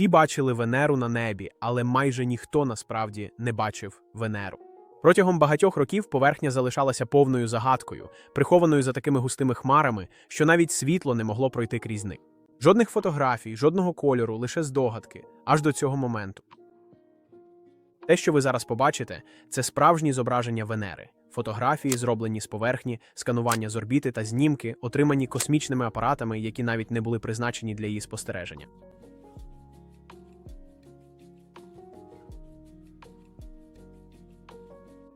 Всі бачили Венеру на небі, але майже ніхто насправді не бачив Венеру. Протягом багатьох років поверхня залишалася повною загадкою, прихованою за такими густими хмарами, що навіть світло не могло пройти крізь них. Жодних фотографій, жодного кольору, лише здогадки, аж до цього моменту. Те, що ви зараз побачите, це справжні зображення Венери. Фотографії, зроблені з поверхні, сканування з орбіти та знімки, отримані космічними апаратами, які навіть не були призначені для її спостереження.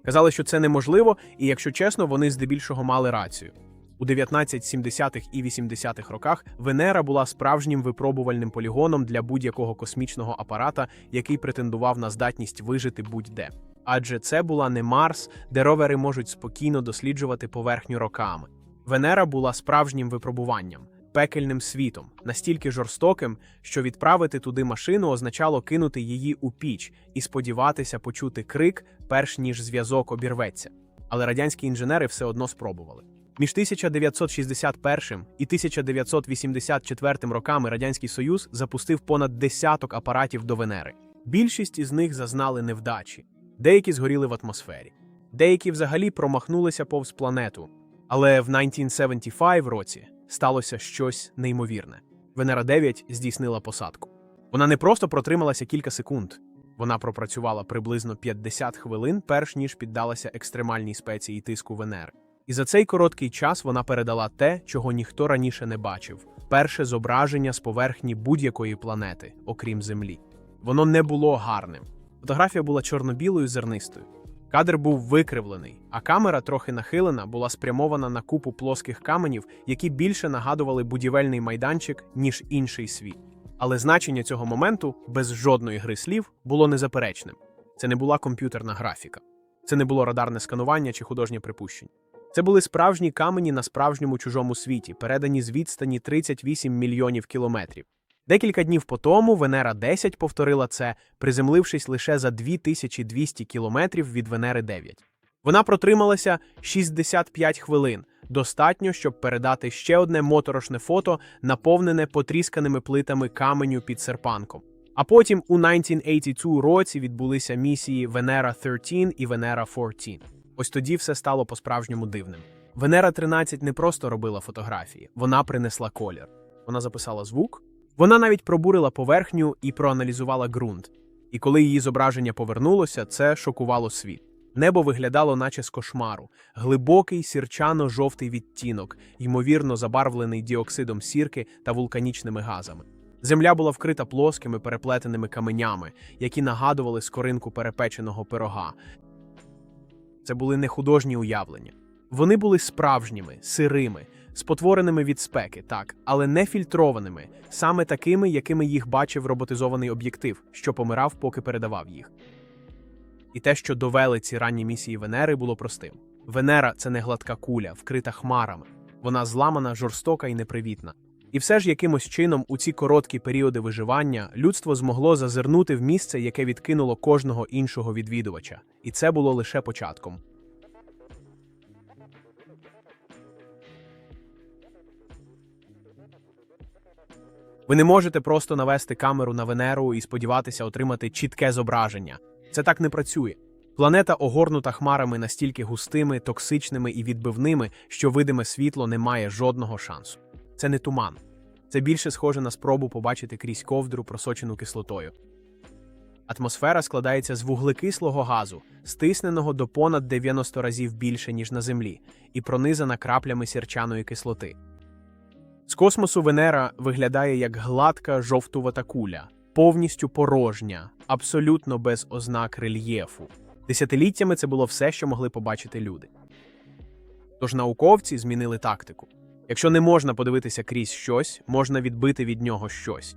Казали, що це неможливо, і якщо чесно, вони здебільшого мали рацію. У 1970-х і 80-х роках Венера була справжнім випробувальним полігоном для будь-якого космічного апарата, який претендував на здатність вижити будь-де. Адже це була не Марс, де ровери можуть спокійно досліджувати поверхню роками. Венера була справжнім випробуванням, пекельним світом, настільки жорстоким, що відправити туди машину означало кинути її у піч і сподіватися почути крик, перш ніж зв'язок обірветься. Але радянські інженери все одно спробували. Між 1961 і 1984 роками Радянський Союз запустив понад десяток апаратів до Венери. Більшість із них зазнали невдачі, деякі згоріли в атмосфері, деякі взагалі промахнулися повз планету. Але в 1975 році сталося щось неймовірне. Венера 9 здійснила посадку. Вона не просто протрималася кілька секунд, вона пропрацювала приблизно 50 хвилин, перш ніж піддалася екстремальній спеції тиску Венери. І за цей короткий час вона передала те, чого ніхто раніше не бачив: перше зображення з поверхні будь-якої планети, окрім Землі. Воно не було гарним. Фотографія була чорно-білою зернистою. Кадр був викривлений, а камера, трохи нахилена, була спрямована на купу плоских каменів, які більше нагадували будівельний майданчик, ніж інший світ. Але значення цього моменту, без жодної гри слів, було незаперечним. Це не була комп'ютерна графіка, це не було радарне сканування чи художнє припущення. Це були справжні камені на справжньому чужому світі, передані з відстані 38 мільйонів кілометрів. Декілька днів по тому Венера 10 повторила це, приземлившись лише за 2200 кілометрів від Венери 9. Вона протрималася 65 хвилин, достатньо, щоб передати ще одне моторошне фото, наповнене потрісканими плитами каменю під серпанком. А потім у 1982 році відбулися місії Венера 13 і Венера 14. Ось тоді все стало по-справжньому дивним. Венера 13 не просто робила фотографії, вона принесла колір. Вона записала звук, вона навіть пробурила поверхню і проаналізувала ґрунт. І коли її зображення повернулося, це шокувало світ. Небо виглядало, наче з кошмару, глибокий сірчано-жовтий відтінок, ймовірно забарвлений діоксидом сірки та вулканічними газами. Земля була вкрита плоскими переплетеними каменями, які нагадували скоринку перепеченого пирога. Це були не художні уявлення. Вони були справжніми, сирими, спотвореними від спеки, так, але не фільтрованими, саме такими, якими їх бачив роботизований об'єктив, що помирав, поки передавав їх. І те, що довели ці ранні місії Венери, було простим. Венера це не гладка куля, вкрита хмарами. Вона зламана, жорстока і непривітна. І все ж якимось чином у ці короткі періоди виживання людство змогло зазирнути в місце, яке відкинуло кожного іншого відвідувача, і це було лише початком. Ви не можете просто навести камеру на Венеру і сподіватися отримати чітке зображення. Це так не працює. Планета огорнута хмарами настільки густими, токсичними і відбивними, що видиме світло не має жодного шансу. Це не туман. Це більше схоже на спробу побачити крізь ковдру, просочену кислотою. Атмосфера складається з вуглекислого газу, стисненого до понад 90 разів більше, ніж на Землі, і пронизана краплями сірчаної кислоти. З космосу Венера виглядає як гладка жовтувата куля, повністю порожня, абсолютно без ознак рельєфу. Десятиліттями це було все, що могли побачити люди. Тож науковці змінили тактику. Якщо не можна подивитися крізь щось, можна відбити від нього щось.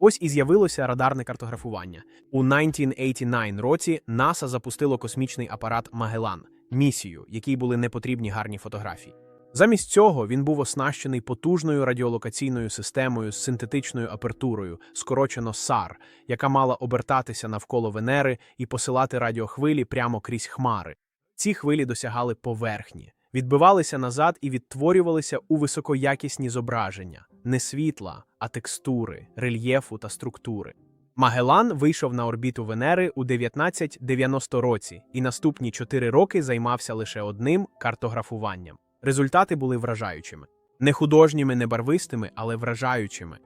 Ось і з'явилося радарне картографування. У 1989 році НАСА запустило космічний апарат Магелан, місію, якій були непотрібні гарні фотографії. Замість цього він був оснащений потужною радіолокаційною системою з синтетичною апертурою, скорочено САР, яка мала обертатися навколо Венери і посилати радіохвилі прямо крізь хмари. Ці хвилі досягали поверхні, відбивалися назад і відтворювалися у високоякісні зображення не світла, а текстури, рельєфу та структури. Магелан вийшов на орбіту Венери у 1990 році і наступні чотири роки займався лише одним картографуванням. Результати були вражаючими. Не художніми, не барвистими, але вражаючими.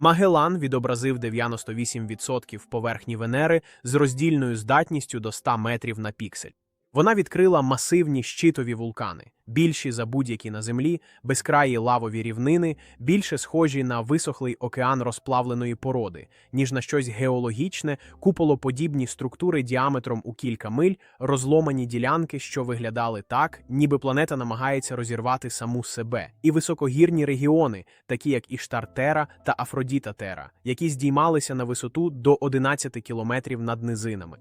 Магелан відобразив 98% поверхні Венери з роздільною здатністю до 100 метрів на піксель. Вона відкрила масивні щитові вулкани, більші за будь-які на землі, безкраї лавові рівнини, більше схожі на висохлий океан розплавленої породи, ніж на щось геологічне, куполоподібні структури діаметром у кілька миль, розломані ділянки, що виглядали так, ніби планета намагається розірвати саму себе, і високогірні регіони, такі як Іштартера та Афродіта-Тера, які здіймалися на висоту до 11 кілометрів над низинами.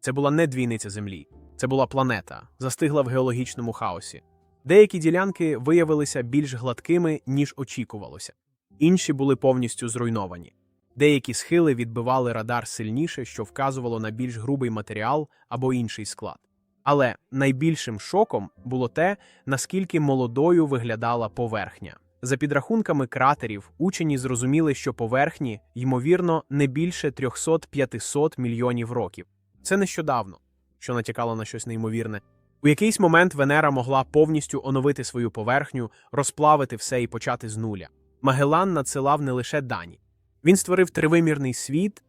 Це була не двійниця Землі, це була планета, застигла в геологічному хаосі. Деякі ділянки виявилися більш гладкими, ніж очікувалося, інші були повністю зруйновані. Деякі схили відбивали радар сильніше, що вказувало на більш грубий матеріал або інший склад. Але найбільшим шоком було те, наскільки молодою виглядала поверхня. За підрахунками кратерів, учені зрозуміли, що поверхні, ймовірно, не більше 300-500 мільйонів років. Це нещодавно, що натякало на щось неймовірне. У якийсь момент Венера могла повністю оновити свою поверхню, розплавити все і почати з нуля. Магелан надсилав не лише дані. Він створив тривимірний світ.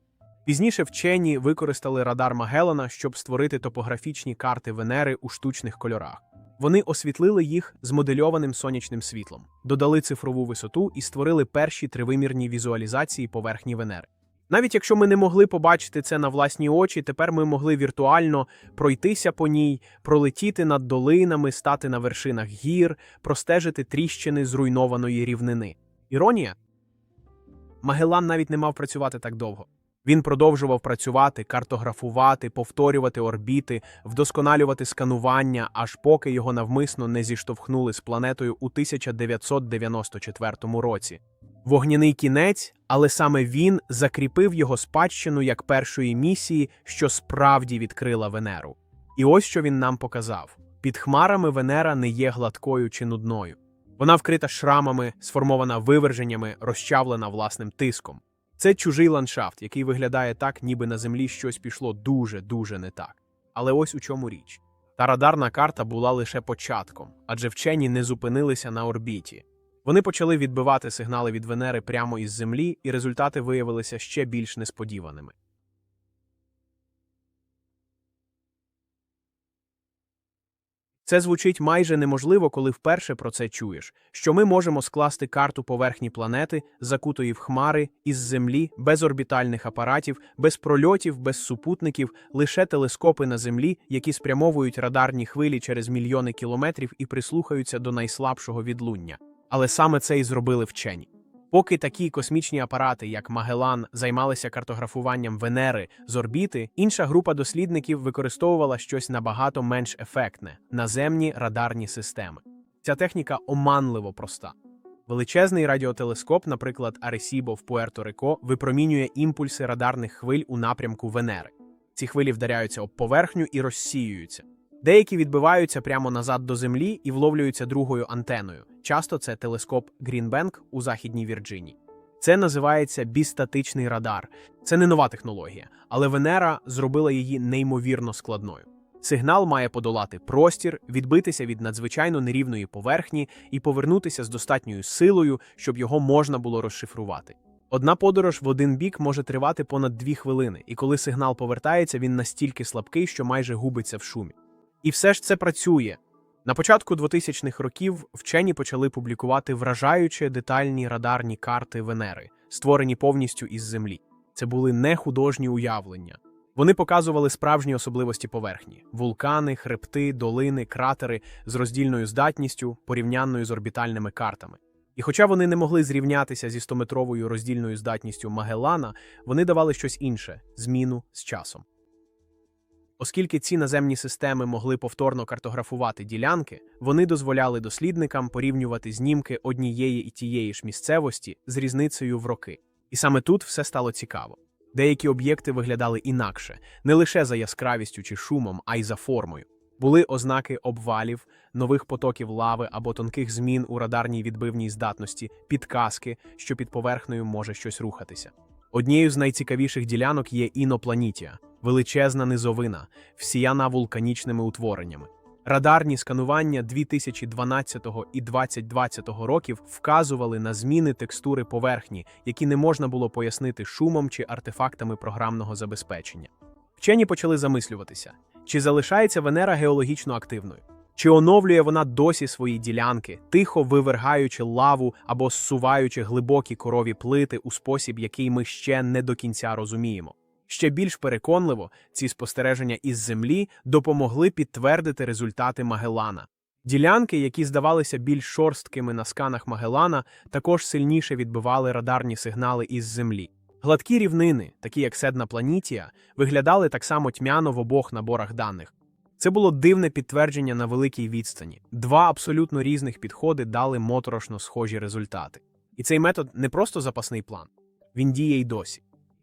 Пізніше вчені використали радар Магеллана, щоб створити топографічні карти Венери у штучних кольорах. Вони освітлили їх змодельованим сонячним світлом, додали цифрову висоту і створили перші тривимірні візуалізації поверхні Венери. Навіть якщо ми не могли побачити це на власні очі, тепер ми могли віртуально пройтися по ній, пролетіти над долинами, стати на вершинах гір, простежити тріщини зруйнованої рівнини. Іронія? Магеллан навіть не мав працювати так довго. Він продовжував працювати, картографувати, повторювати орбіти, вдосконалювати сканування, аж поки його навмисно не зіштовхнули з планетою у 1994 році. Вогняний кінець, але саме він закріпив його спадщину як першої місії, що справді відкрила Венеру. І ось що він нам показав: під хмарами Венера не є гладкою чи нудною. Вона вкрита шрамами, сформована виверженнями, розчавлена власним тиском. Це чужий ландшафт, який виглядає так, ніби на землі щось пішло дуже-дуже не так. Але ось у чому річ. Та радарна карта була лише початком, адже вчені не зупинилися на орбіті. Вони почали відбивати сигнали від Венери прямо із Землі, і результати виявилися ще більш несподіваними. Це звучить майже неможливо, коли вперше про це чуєш, що ми можемо скласти карту поверхні планети, закутої в хмари, із Землі, без орбітальних апаратів, без прольотів, без супутників, лише телескопи на Землі, які спрямовують радарні хвилі через мільйони кілометрів і прислухаються до найслабшого відлуння. Але саме це і зробили вчені. Поки такі космічні апарати, як Магелан, займалися картографуванням Венери з орбіти, інша група дослідників використовувала щось набагато менш ефектне наземні радарні системи. Ця техніка оманливо проста. Величезний радіотелескоп, наприклад, Аресібо в Пуерто-Рико, випромінює імпульси радарних хвиль у напрямку Венери. Ці хвилі вдаряються об поверхню і розсіюються. Деякі відбиваються прямо назад до землі і вловлюються другою антеною. Часто це телескоп Грінбенк у Західній Вірджинії. Це називається бістатичний радар. Це не нова технологія, але Венера зробила її неймовірно складною. Сигнал має подолати простір, відбитися від надзвичайно нерівної поверхні і повернутися з достатньою силою, щоб його можна було розшифрувати. Одна подорож в один бік може тривати понад дві хвилини, і коли сигнал повертається, він настільки слабкий, що майже губиться в шумі. І все ж це працює. На початку 2000-х років вчені почали публікувати вражаючі детальні радарні карти Венери, створені повністю із Землі. Це були не художні уявлення. Вони показували справжні особливості поверхні: вулкани, хребти, долини, кратери з роздільною здатністю, порівнянною з орбітальними картами. І хоча вони не могли зрівнятися зі 100-метровою роздільною здатністю Магеллана, вони давали щось інше зміну з часом. Оскільки ці наземні системи могли повторно картографувати ділянки, вони дозволяли дослідникам порівнювати знімки однієї і тієї ж місцевості з різницею в роки. І саме тут все стало цікаво. Деякі об'єкти виглядали інакше, не лише за яскравістю чи шумом, а й за формою. Були ознаки обвалів, нових потоків лави або тонких змін у радарній відбивній здатності, підказки, що під поверхнею може щось рухатися. Однією з найцікавіших ділянок є інопланітія, величезна низовина, всіяна вулканічними утвореннями. Радарні сканування 2012 і 2020 років вказували на зміни текстури поверхні, які не можна було пояснити шумом чи артефактами програмного забезпечення. Вчені почали замислюватися, чи залишається Венера геологічно активною, чи оновлює вона досі свої ділянки, тихо вивергаючи лаву або зсуваючи глибокі корові плити у спосіб, який ми ще не до кінця розуміємо. Ще більш переконливо, ці спостереження із Землі допомогли підтвердити результати Магеллана. Ділянки, які здавалися більш шорсткими на сканах Магеллана, також сильніше відбивали радарні сигнали із Землі. Гладкі рівнини, такі як Седна Планітія, виглядали так само тьмяно в обох наборах даних. Це було дивне підтвердження на великій відстані. Два абсолютно різних підходи дали моторошно схожі результати. І цей метод не просто запасний план, він діє й досі.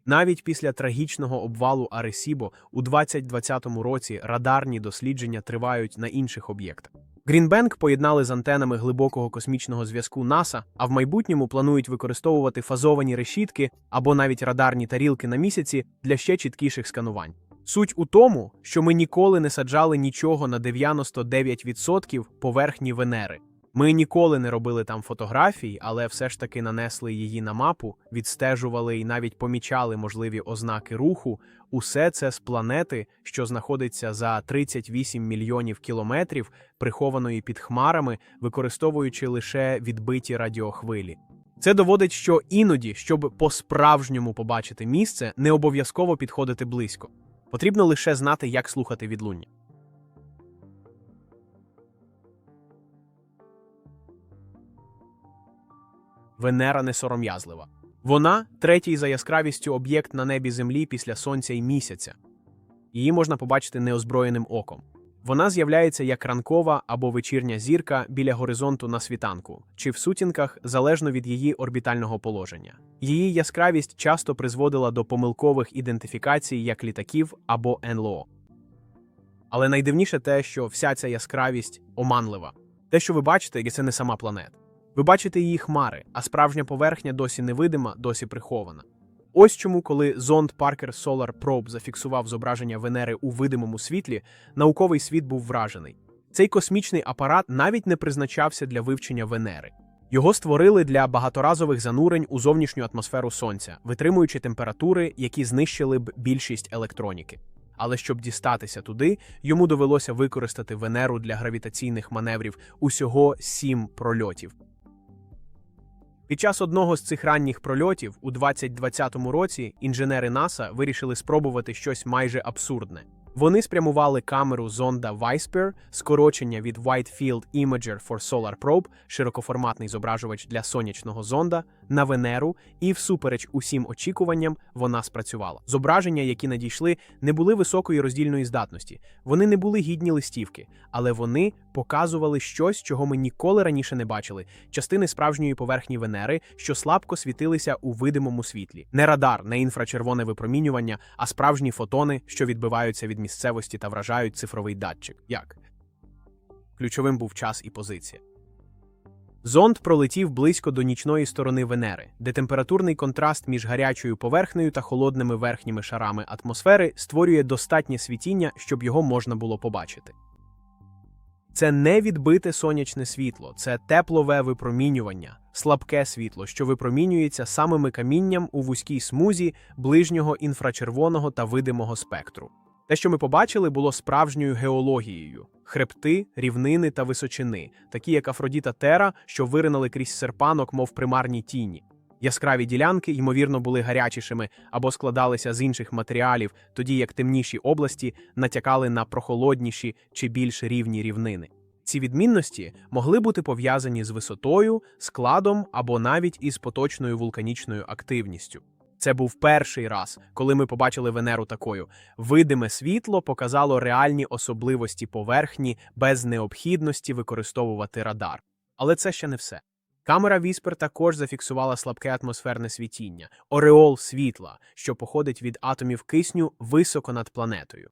Навіть після трагічного обвалу Аресібо у 2020 році радарні дослідження тривають на інших об'єктах. Грінбенк поєднали з антенами глибокого космічного зв'язку НАСА, а в майбутньому планують використовувати фазовані решітки або навіть радарні тарілки на місяці для ще чіткіших сканувань. Суть у тому, що ми ніколи не саджали нічого на 99% поверхні Венери. Ми ніколи не робили там фотографій, але все ж таки нанесли її на мапу, відстежували і навіть помічали можливі ознаки руху. Усе це з планети, що знаходиться за 38 мільйонів кілометрів, прихованої під хмарами, використовуючи лише відбиті радіохвилі. Це доводить, що іноді, щоб по-справжньому побачити місце, не обов'язково підходити близько. Потрібно лише знати, як слухати відлуння. Венера не сором'язлива. Вона третій за яскравістю об'єкт на небі Землі після Сонця і місяця. Її можна побачити неозброєним оком. Вона з'являється як ранкова або вечірня зірка біля горизонту на світанку, чи в сутінках залежно від її орбітального положення. Її яскравість часто призводила до помилкових ідентифікацій як літаків або НЛО. Але найдивніше те, що вся ця яскравість оманлива. Те, що ви бачите, це не сама планета. Ви бачите її хмари, а справжня поверхня досі невидима, досі прихована. Ось чому, коли зонд Parker Solar Probe зафіксував зображення Венери у видимому світлі, науковий світ був вражений. Цей космічний апарат навіть не призначався для вивчення Венери. Його створили для багаторазових занурень у зовнішню атмосферу Сонця, витримуючи температури, які знищили б більшість електроніки. Але щоб дістатися туди, йому довелося використати Венеру для гравітаційних маневрів усього сім прольотів. Під час одного з цих ранніх прольотів у 2020 році інженери НАСА вирішили спробувати щось майже абсурдне. Вони спрямували камеру зонда Viper, скорочення від Wide Field Imager for Solar Probe, широкоформатний зображувач для сонячного зонда, на Венеру, і, всупереч усім очікуванням, вона спрацювала. Зображення, які надійшли, не були високої роздільної здатності, вони не були гідні листівки, але вони показували щось, чого ми ніколи раніше не бачили: частини справжньої поверхні Венери, що слабко світилися у видимому світлі. Не радар, не інфрачервоне випромінювання, а справжні фотони, що відбиваються від місцевості та вражають цифровий датчик. Як? Ключовим був час і позиція. Зонд пролетів близько до нічної сторони Венери, де температурний контраст між гарячою поверхнею та холодними верхніми шарами атмосфери створює достатнє світіння, щоб його можна було побачити. Це не відбите сонячне світло, це теплове випромінювання, слабке світло, що випромінюється самими камінням у вузькій смузі ближнього інфрачервоного та видимого спектру. Те, що ми побачили, було справжньою геологією: хребти, рівнини та височини, такі як Афродіта Тера, що виринали крізь серпанок, мов примарні тіні. Яскраві ділянки, ймовірно, були гарячішими або складалися з інших матеріалів, тоді як темніші області натякали на прохолодніші чи більш рівні рівнини. Ці відмінності могли бути пов'язані з висотою, складом або навіть із поточною вулканічною активністю. Це був перший раз, коли ми побачили Венеру такою. Видиме світло показало реальні особливості поверхні без необхідності використовувати радар. Але це ще не все. Камера Віспер також зафіксувала слабке атмосферне світіння, ореол світла, що походить від атомів кисню високо над планетою.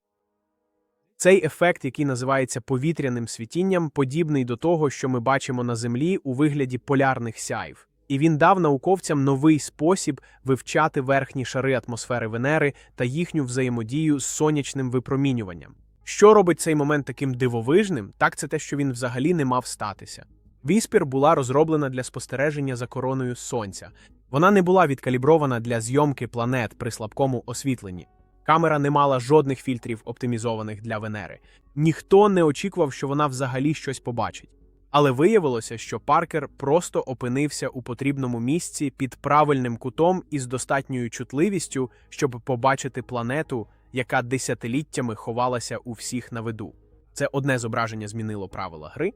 Цей ефект, який називається повітряним світінням, подібний до того, що ми бачимо на Землі у вигляді полярних сяйв. І він дав науковцям новий спосіб вивчати верхні шари атмосфери Венери та їхню взаємодію з сонячним випромінюванням. Що робить цей момент таким дивовижним, так це те, що він взагалі не мав статися. Віспір була розроблена для спостереження за короною Сонця. Вона не була відкалібрована для зйомки планет при слабкому освітленні. Камера не мала жодних фільтрів, оптимізованих для Венери. Ніхто не очікував, що вона взагалі щось побачить. Але виявилося, що Паркер просто опинився у потрібному місці під правильним кутом і з достатньою чутливістю, щоб побачити планету, яка десятиліттями ховалася у всіх на виду. Це одне зображення змінило правила гри.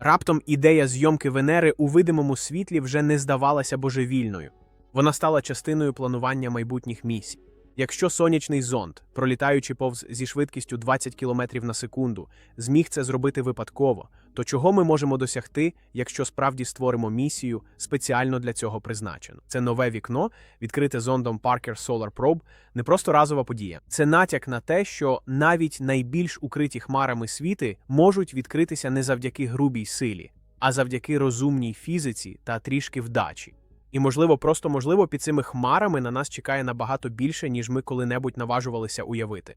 Раптом ідея зйомки Венери у видимому світлі вже не здавалася божевільною. Вона стала частиною планування майбутніх місій. Якщо сонячний зонд, пролітаючи повз зі швидкістю 20 км на секунду, зміг це зробити випадково, то чого ми можемо досягти, якщо справді створимо місію спеціально для цього призначену? Це нове вікно, відкрите зондом Parker Solar Probe, не просто разова подія. Це натяк на те, що навіть найбільш укриті хмарами світи можуть відкритися не завдяки грубій силі, а завдяки розумній фізиці та трішки вдачі. І, можливо, просто можливо, під цими хмарами на нас чекає набагато більше, ніж ми коли-небудь наважувалися уявити.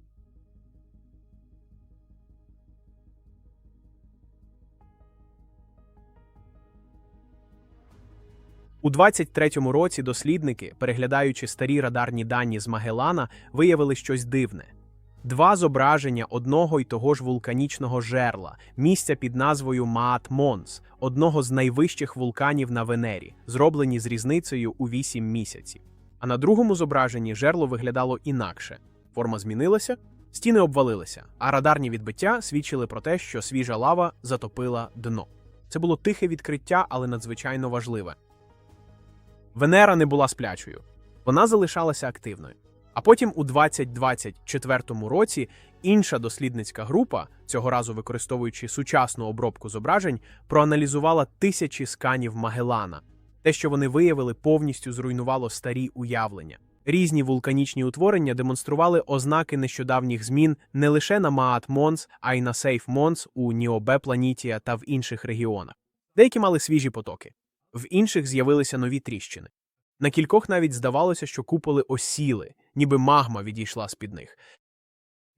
У 23-му році дослідники, переглядаючи старі радарні дані з Магеллана, виявили щось дивне. Два зображення одного й того ж вулканічного жерла, місця під назвою Маат Монс, одного з найвищих вулканів на Венері, зроблені з різницею у 8 місяців. А на другому зображенні жерло виглядало інакше. Форма змінилася, стіни обвалилися, а радарні відбиття свідчили про те, що свіжа лава затопила дно. Це було тихе відкриття, але надзвичайно важливе. Венера не була сплячою, вона залишалася активною. А потім у 2024 році інша дослідницька група, цього разу використовуючи сучасну обробку зображень, проаналізувала тисячі сканів Магеллана. Те, що вони виявили, повністю зруйнувало старі уявлення. Різні вулканічні утворення демонстрували ознаки нещодавніх змін не лише на Маат Монс, а й на Сейф Монс у Ніобе Планітія та в інших регіонах. Деякі мали свіжі потоки, в інших з'явилися нові тріщини. На кількох навіть здавалося, що куполи осіли, ніби магма відійшла з-під них.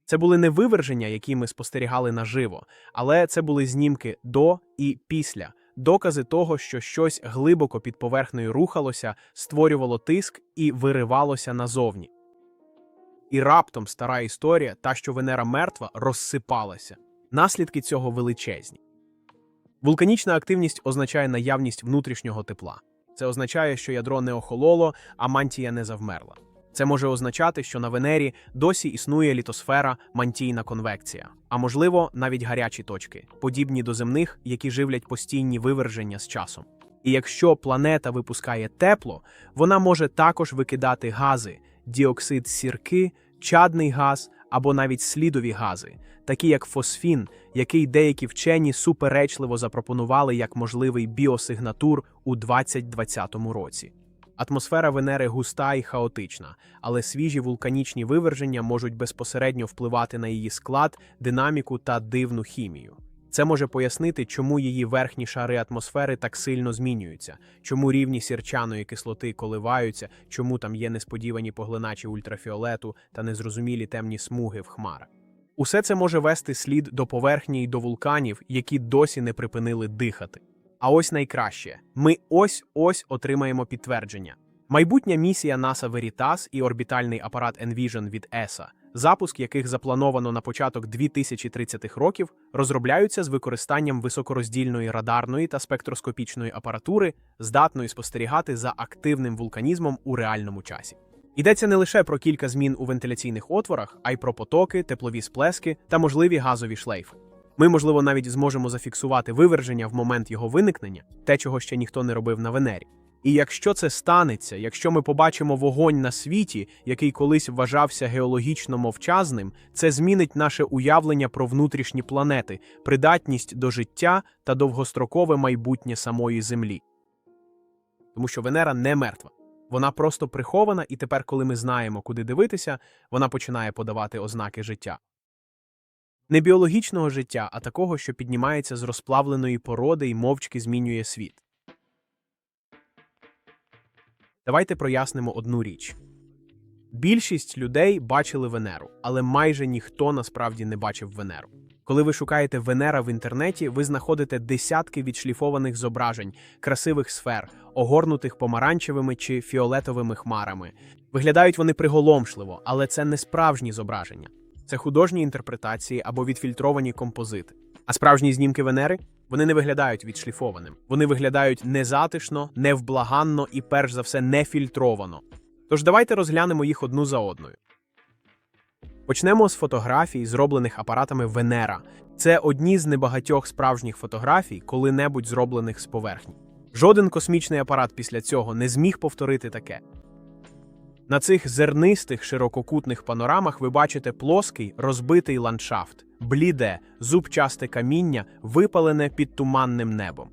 Це були не виверження, які ми спостерігали наживо, але це були знімки до і після, докази того, що щось глибоко під поверхнею рухалося, створювало тиск і виривалося назовні. І раптом стара історія, та що Венера мертва, розсипалася. Наслідки цього величезні. Вулканічна активність означає наявність внутрішнього тепла. Це означає, що ядро не охололо, а мантія не завмерла. Це може означати, що на Венері досі існує літосфера мантійна конвекція, а можливо, навіть гарячі точки, подібні до земних, які живлять постійні виверження з часом. І якщо планета випускає тепло, вона може також викидати гази, діоксид сірки, чадний газ або навіть слідові гази, такі як фосфін, який деякі вчені суперечливо запропонували як можливий біосигнатур у 2020 році. Атмосфера Венери густа і хаотична, але свіжі вулканічні виверження можуть безпосередньо впливати на її склад, динаміку та дивну хімію. Це може пояснити, чому її верхні шари атмосфери так сильно змінюються, чому рівні сірчаної кислоти коливаються, чому там є несподівані поглиначі ультрафіолету та незрозумілі темні смуги в хмарах. Усе це може вести слід до поверхні й до вулканів, які досі не припинили дихати. А ось найкраще ми ось ось отримаємо підтвердження. Майбутня місія NASA Veritas і орбітальний апарат Envision від ESA, запуск яких заплановано на початок 2030-х років, розробляються з використанням високороздільної радарної та спектроскопічної апаратури, здатної спостерігати за активним вулканізмом у реальному часі. Йдеться не лише про кілька змін у вентиляційних отворах, а й про потоки, теплові сплески та можливі газові шлейфи. Ми, можливо, навіть зможемо зафіксувати виверження в момент його виникнення, те, чого ще ніхто не робив на Венері. І якщо це станеться, якщо ми побачимо вогонь на світі, який колись вважався геологічно мовчазним, це змінить наше уявлення про внутрішні планети, придатність до життя та довгострокове майбутнє самої Землі. Тому що Венера не мертва. Вона просто прихована, і тепер, коли ми знаємо, куди дивитися, вона починає подавати ознаки життя. Не біологічного життя, а такого, що піднімається з розплавленої породи і мовчки змінює світ. Давайте прояснимо одну річ. Більшість людей бачили Венеру, але майже ніхто насправді не бачив Венеру. Коли ви шукаєте Венера в інтернеті, ви знаходите десятки відшліфованих зображень, красивих сфер, огорнутих помаранчевими чи фіолетовими хмарами. Виглядають вони приголомшливо, але це не справжні зображення. Це художні інтерпретації або відфільтровані композити. А справжні знімки Венери вони не виглядають відшліфованим. Вони виглядають незатишно, невблаганно і, перш за все, нефільтровано. Тож давайте розглянемо їх одну за одною. Почнемо з фотографій, зроблених апаратами Венера. Це одні з небагатьох справжніх фотографій, коли-небудь зроблених з поверхні. Жоден космічний апарат після цього не зміг повторити таке. На цих зернистих ширококутних панорамах ви бачите плоский розбитий ландшафт, бліде, зубчасте каміння, випалене під туманним небом.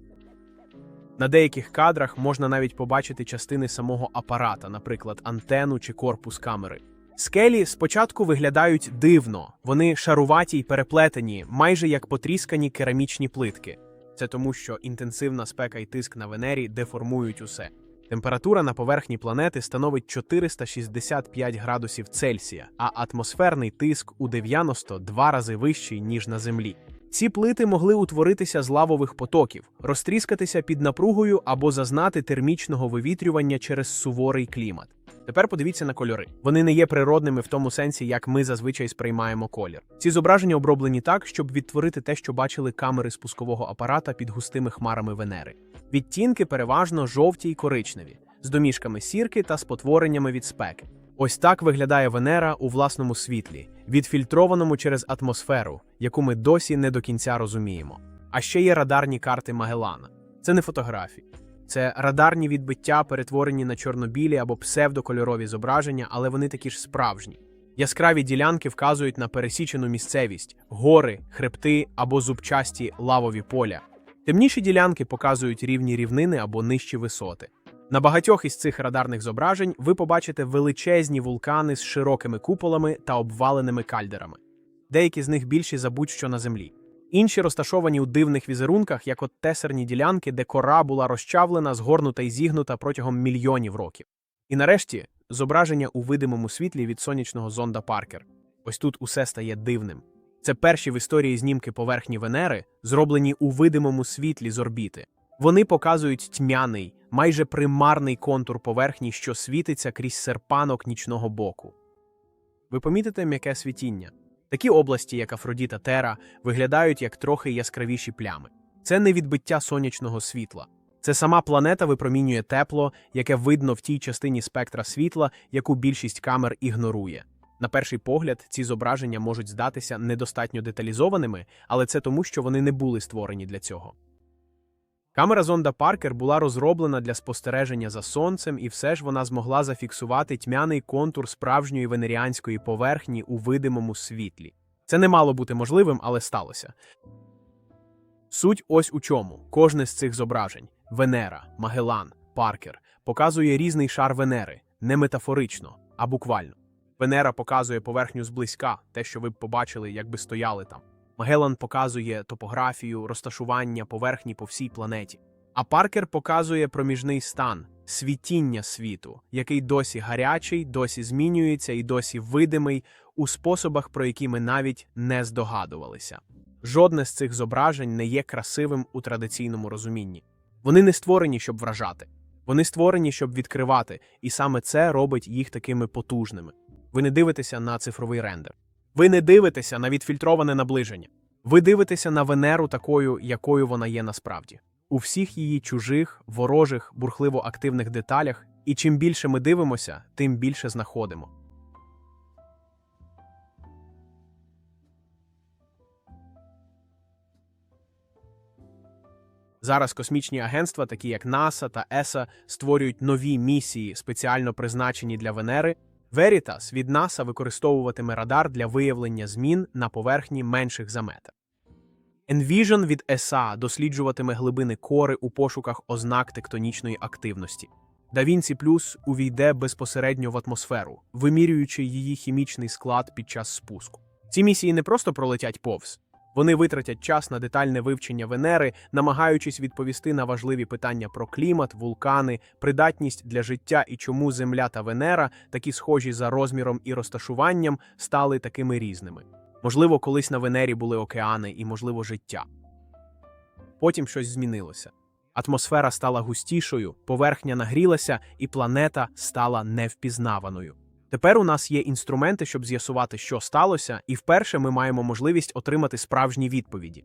На деяких кадрах можна навіть побачити частини самого апарата, наприклад, антенну чи корпус камери. Скелі спочатку виглядають дивно, вони шаруваті й переплетені, майже як потріскані керамічні плитки. Це тому, що інтенсивна спека і тиск на Венері деформують усе. Температура на поверхні планети становить 465 градусів Цельсія, а атмосферний тиск у 92 рази вищий, ніж на Землі. Ці плити могли утворитися з лавових потоків, розтріскатися під напругою або зазнати термічного вивітрювання через суворий клімат. Тепер подивіться на кольори. Вони не є природними в тому сенсі, як ми зазвичай сприймаємо колір. Ці зображення оброблені так, щоб відтворити те, що бачили камери спускового апарата під густими хмарами Венери. Відтінки переважно жовті й коричневі, з домішками сірки та спотвореннями від спеки. Ось так виглядає Венера у власному світлі, відфільтрованому через атмосферу, яку ми досі не до кінця розуміємо. А ще є радарні карти Магеллана. Це не фотографії. Це радарні відбиття, перетворені на чорнобілі або псевдокольорові зображення, але вони такі ж справжні. Яскраві ділянки вказують на пересічену місцевість, гори, хребти або зубчасті лавові поля. Темніші ділянки показують рівні рівнини або нижчі висоти. На багатьох із цих радарних зображень ви побачите величезні вулкани з широкими куполами та обваленими кальдерами. Деякі з них більші за будь-що на землі. Інші розташовані у дивних візерунках, як от тесерні ділянки, де кора була розчавлена, згорнута і зігнута протягом мільйонів років. І нарешті зображення у видимому світлі від сонячного зонда Паркер. Ось тут усе стає дивним. Це перші в історії знімки поверхні Венери, зроблені у видимому світлі з орбіти. Вони показують тьмяний, майже примарний контур поверхні, що світиться крізь серпанок нічного боку. Ви помітите м'яке світіння? Такі області, як Афродіта Тера, виглядають як трохи яскравіші плями. Це не відбиття сонячного світла. Це сама планета випромінює тепло, яке видно в тій частині спектра світла, яку більшість камер ігнорує. На перший погляд, ці зображення можуть здатися недостатньо деталізованими, але це тому, що вони не були створені для цього. Камера зонда Паркер була розроблена для спостереження за сонцем, і все ж вона змогла зафіксувати тьмяний контур справжньої венеріанської поверхні у видимому світлі. Це не мало бути можливим, але сталося. Суть ось у чому: кожне з цих зображень Венера, Магелан, Паркер показує різний шар Венери, не метафорично, а буквально. Венера показує поверхню зблизька, те, що ви б побачили, якби стояли там. Магеллан показує топографію, розташування поверхні по всій планеті. А Паркер показує проміжний стан, світіння світу, який досі гарячий, досі змінюється і досі видимий у способах, про які ми навіть не здогадувалися. Жодне з цих зображень не є красивим у традиційному розумінні. Вони не створені, щоб вражати. Вони створені, щоб відкривати, і саме це робить їх такими потужними. Ви не дивитеся на цифровий рендер. Ви не дивитеся на відфільтроване наближення. Ви дивитеся на Венеру такою, якою вона є насправді, у всіх її чужих, ворожих, бурхливо активних деталях, і чим більше ми дивимося, тим більше знаходимо. Зараз космічні агентства, такі як НАСА та ЕСА, створюють нові місії, спеціально призначені для Венери. Veritas від НАСА використовуватиме радар для виявлення змін на поверхні менших за метр. Envision від ESA досліджуватиме глибини кори у пошуках ознак тектонічної активності. DaVinci Plus увійде безпосередньо в атмосферу, вимірюючи її хімічний склад під час спуску. Ці місії не просто пролетять повз. Вони витратять час на детальне вивчення Венери, намагаючись відповісти на важливі питання про клімат, вулкани, придатність для життя і чому Земля та Венера, такі схожі за розміром і розташуванням, стали такими різними. Можливо, колись на Венері були океани і, можливо, життя. Потім щось змінилося. Атмосфера стала густішою, поверхня нагрілася, і планета стала невпізнаваною. Тепер у нас є інструменти, щоб з'ясувати, що сталося, і вперше ми маємо можливість отримати справжні відповіді.